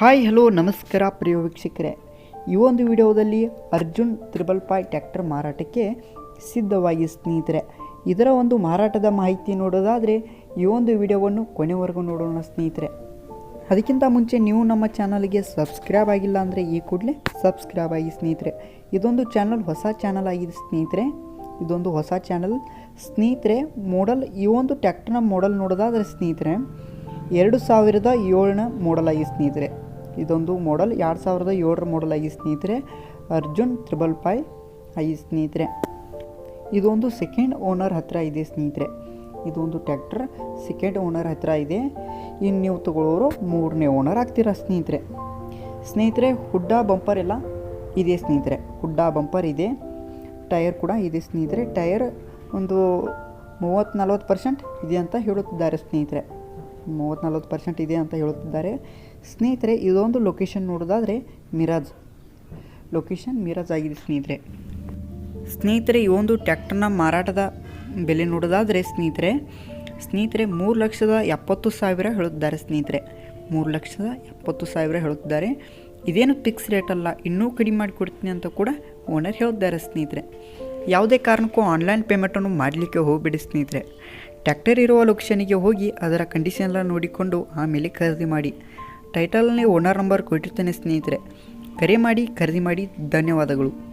Hi, hello, ನಮಸ್ಕಾರ ಪ್ರಿಯ ವೀಕ್ಷಕರೇ. ಈ ಒಂದು ವಿಡಿಯೋದಲ್ಲಿ ಅರ್ಜುನ್ ತ್ರಿಬಲ್ ಪಾಯ್ ಟ್ಯಾಕ್ಟರ್ ಮಾರಾಟಕ್ಕೆ ಸಿದ್ಧವಾಗಿ ಸ್ನೇಹಿತರೆ, ಇದರ ಒಂದು ಮಾರಾಟದ ಮಾಹಿತಿ ನೋಡೋದಾದರೆ ಈ ಒಂದು ವಿಡಿಯೋವನ್ನು ಕೊನೆವರೆಗೂ ನೋಡೋಣ ಸ್ನೇಹಿತರೆ. ಅದಕ್ಕಿಂತ ಮುಂಚೆ ನೀವು ನಮ್ಮ ಚಾನಲ್ಗೆ ಸಬ್ಸ್ಕ್ರೈಬ್ ಆಗಿಲ್ಲ ಅಂದರೆ ಈ ಕೂಡಲೇ ಸಬ್ಸ್ಕ್ರೈಬ್ ಆಗಿ ಸ್ನೇಹಿತರೆ. ಇದೊಂದು ಚಾನಲ್, ಹೊಸ ಚಾನಲ್ ಆಗಿದೆ ಸ್ನೇಹಿತರೆ. ಇದೊಂದು ಹೊಸ ಚಾನಲ್. ಸ್ನೇಹಿತರೆ ಮೋಡಲ್ ಈ ಒಂದು ಟ್ಯಾಕ್ಟರ್ನ ಮೋಡಲ್ ನೋಡೋದಾದರೆ ಸ್ನೇಹಿತರೆ, ಎರಡು ಸಾವಿರದ ಏಳನ ಮಾಡಲ್ ಆಗಿ ಸ್ನೇಹಿತರೆ. ಇದೊಂದು ಮಾಡಲ್ ಎರಡು ಸಾವಿರದ ಏಳರ ಮಾಡಲ್ ಆಗಿ ಸ್ನೇಹಿತರೆ. ಅರ್ಜುನ್ ತ್ರಿಬಲ್ ಫೈ ಆಗಿ ಸ್ನೇಹಿತರೆ. ಇದೊಂದು ಸೆಕೆಂಡ್ ಓನರ್ ಹತ್ತಿರ ಇದೆ ಸ್ನೇಹಿತರೆ. ಇದೊಂದು ಟ್ಯಾಕ್ಟರ್ ಸೆಕೆಂಡ್ ಓನರ್ ಹತ್ತಿರ ಇದೆ. ಇನ್ನು ನೀವು ತಗೊಳ್ಳೋರು ಮೂರನೇ ಓನರ್ ಆಗ್ತೀರಾ ಸ್ನೇಹಿತರೆ. ಸ್ನೇಹಿತರೆ, ಹುಡ್ಡ ಬಂಪರ್ ಎಲ್ಲ ಇದೆ ಸ್ನೇಹಿತರೆ. ಹುಡ್ಡ ಬಂಪರ್ ಇದೆ. ಟೈರ್ ಕೂಡ ಇದೆ ಸ್ನೇಹಿತರೆ. ಟೈರ್ ಒಂದು ಮೂವತ್ತು ನಲ್ವತ್ತು ಪರ್ಸೆಂಟ್ ಇದೆ ಅಂತ ಹೇಳುತ್ತಿದ್ದಾರೆ ಸ್ನೇಹಿತರೆ. ಮೂವತ್ತು ನಲ್ವತ್ತು ಪರ್ಸೆಂಟ್ ಇದೆ ಅಂತ ಹೇಳುತ್ತಿದ್ದಾರೆ. ಸ್ನೇಹಿತರೆ, ಇದೊಂದು ಲೊಕೇಶನ್ ನೋಡೋದಾದರೆ ಮಿರಾಜ್. ಲೊಕೇಶನ್ ಮಿರಾಜ್ ಆಗಿದೆ ಸ್ನೇಹಿತರೆ. ಸ್ನೇಹಿತರೆ, ಈ ಒಂದು ಟ್ಯಾಕ್ಟರ್ನ ಮಾರಾಟದ ಬೆಲೆ ನೋಡೋದಾದರೆ ಸ್ನೇಹಿತರೆ ಸ್ನೇಹಿತರೆ, ಮೂರು ಲಕ್ಷದ ಎಪ್ಪತ್ತು ಸಾವಿರ ಹೇಳುತ್ತಿದ್ದಾರೆ ಸ್ನೇಹಿತರೆ. ಮೂರು ಲಕ್ಷದ ಎಪ್ಪತ್ತು ಸಾವಿರ ಹೇಳುತ್ತಿದ್ದಾರೆ. ಇದೇನು ಫಿಕ್ಸ್ ರೇಟ್ ಅಲ್ಲ, ಇನ್ನೂ ಕಡಿಮೆ ಮಾಡಿ ಕೊಡ್ತೀನಿ ಅಂತ ಕೂಡ ಓನರ್ ಹೇಳಿದ್ದಾರೆ ಸ್ನೇಹಿತರೆ. ಯಾವುದೇ ಕಾರಣಕ್ಕೂ ಆನ್ಲೈನ್ ಪೇಮೆಂಟನ್ನು ಮಾಡಲಿಕ್ಕೆ ಹೋಗಬೇಡಿ ಸ್ನೇಹಿತರೆ. ಟ್ರ್ಯಾಕ್ಟರ್ ಇರುವ ಲೊಕೇಶನಿಗೆ ಹೋಗಿ ಅದರ ಕಂಡೀಷನ್ ಎಲ್ಲ ನೋಡಿಕೊಂಡು ಆಮೇಲೆ ಖರೀದಿ ಮಾಡಿ. ಟೈಟಲ್ನೇ ಓನರ್ ನಂಬರ್ ಕೊಟ್ಟಿರ್ತೇನೆ ಸ್ನೇಹಿತರೆ. ಕರೆ ಮಾಡಿ, ಖರೀದಿ ಮಾಡಿ, ಧನ್ಯವಾದಗಳು.